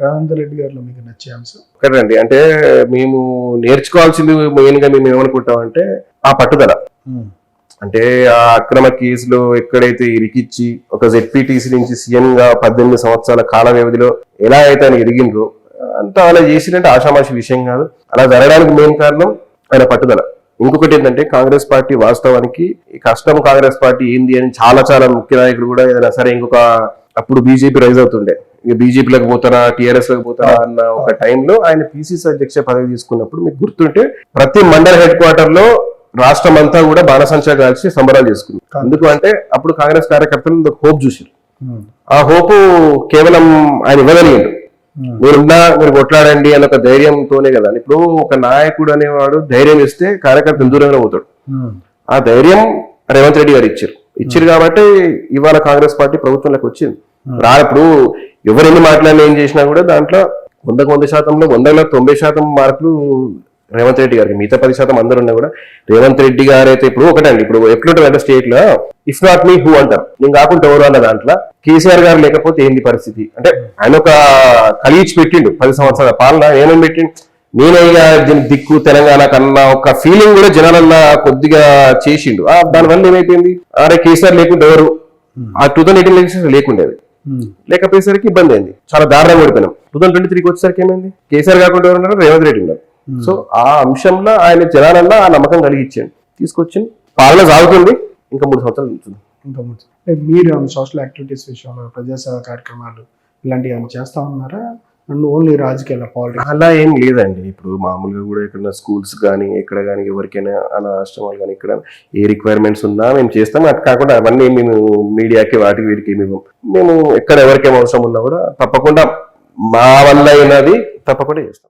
రేవంత్ రెడ్డి గారిలో మీకు నచ్చే అంశం? కదండి అంటే మేము నేర్చుకోవాల్సింది మెయిన్గా మేము ఏమనుకుంటాం అంటే ఆ పట్టుదల. అంటే ఆ అక్రమ కేసులో ఎక్కడైతే ఇరికిచ్చి ఒక జెడ్పీటీసీ నుంచి సీఎం గా పద్దెనిమిది సంవత్సరాల కాల వ్యవధిలో ఎలా అయితే ఆయన ఎదిగినరో అంతా అలా చేసినట్టు ఆషామాషి విషయం కాదు. అలా జరగడానికి మెయిన్ కారణం ఆయన పట్టుదల. ఇంకొకటి ఏంటంటే కాంగ్రెస్ పార్టీ వాస్తవానికి కష్టం కాంగ్రెస్ పార్టీ ఏంది అని చాలా చాలా ముఖ్య నాయకులు కూడా ఏదైనా సరే ఇంకొక అప్పుడు బీజేపీ రైజ్ అవుతుండే. బీజేపీలోకి పోతారా టీఆర్ఎస్లోకి పోతారా అన్న ఒక టైంలో ఆయన పిసిసి అధ్యక్ష పదవి తీసుకున్నప్పుడు మీకు గుర్తుంటే ప్రతి మండల హెడ్ క్వార్టర్లో రాష్ట్రం అంతా కూడా బాణసంచా కాల్చి సంబరాలు చేసుకుంది. ఎందుకు అంటే అప్పుడు కాంగ్రెస్ కార్యకర్తలు హోప్ చూసారు ఆ హోప్ కేవలం ఆయన ఇవ్వగలిగాడు మీరున్నా మీరు కొట్లాడండి అన్న ఒక ధైర్యంతోనే కదా. ఇప్పుడు ఒక నాయకుడు అనేవాడు ధైర్యం ఇస్తే కార్యకర్తలు దూరంగా పోతాడు. ఆ ధైర్యం రేవంత్ రెడ్డి గారు ఇచ్చారు. ఇచ్చారు కాబట్టి ఇవాళ కాంగ్రెస్ పార్టీ ప్రభుత్వంలోకి వచ్చింది. రా ఇప్పుడు ఎవరెన్ని మాట్లాడినా ఏం చేసినా కూడా దాంట్లో వందకు వంద శాతంలో వందలో తొంభై శాతం మార్కులు రేవంత్ రెడ్డి గారికి మిగతా పది శాతం అందరు ఉన్నా కూడా రేవంత్ రెడ్డి గారు అయితే ఇప్పుడు ఒకటండి. ఇప్పుడు ఎట్లుంటుంది అంటే స్టేట్లో ఇఫ్ నాట్ మీ హూ అంటారు. నేను కాకుండా ఎవరు అన్న దాంట్లో కేసీఆర్ గారు లేకపోతే ఏంది పరిస్థితి? అంటే ఆయన ఒక కలిగి పెట్టిండు పది సంవత్సరాల పాలన ఏమేమి పెట్టిండు? నేనే దిక్కు తెలంగాణ కన్నా ఒక ఫీలింగ్ కూడా జనాలన్నా కొద్దిగా చేసిండు. ఆ దానివల్ల ఏమైపోయింది? అరే కేసీఆర్ లేకుండా ఎవరు? ఆ టూ థౌసండ్ ఎయిటీన్ ఎలక్షన్స్ లేకుండేది. లేకపోయేసరికి ఇబ్బంది అయింది. చాలా దారుణంగా ఓడిపోయినాం. టూ థౌసండ్ ట్వంటీ త్రీకి వచ్చేసరికి ఏమైంది? కేసీఆర్ కాకుండా ఎవరు ఉన్నారు రేవంత్ రెడ్డి ఉన్నారు. సో ఆ అంశంలో ఆయన జనాలన్నా ఆ నమ్మకం కలిగించాడు. తీసుకొచ్చింది పాలన సాగుతుంది. ఇంకా మూడు సంవత్సరాలు ఉంటుంది ఇంకా మీరు సోషల్ యాక్టివిటీస్ విషయంలో ప్రజాసేవ కార్యక్రమాలు ఇలాంటివి ఏమైనా చేస్తా ఉన్నారా? అండ్ ఓన్లీ రాజకీయాల పాలిటిక్స్ అలా ఏం లేదండి. ఇప్పుడు మామూలుగా కూడా ఎక్కడ స్కూల్స్ కానీ ఎక్కడ కానీ ఎవరికైనా అలా ఆశ్రమాలు కానీ ఇక్కడ ఏ రిక్వైర్మెంట్స్ ఉన్నా మేము చేస్తాం. అటు కాకుండా అవన్నీ మేము మీడియాకి వాటికి వీటికి ఏమి ఇవ్వం మేము ఎక్కడ ఎవరికేం అవసరం ఉన్నా కూడా తప్పకుండా మా వల్ల అయినది తప్పకుండా చేస్తాం.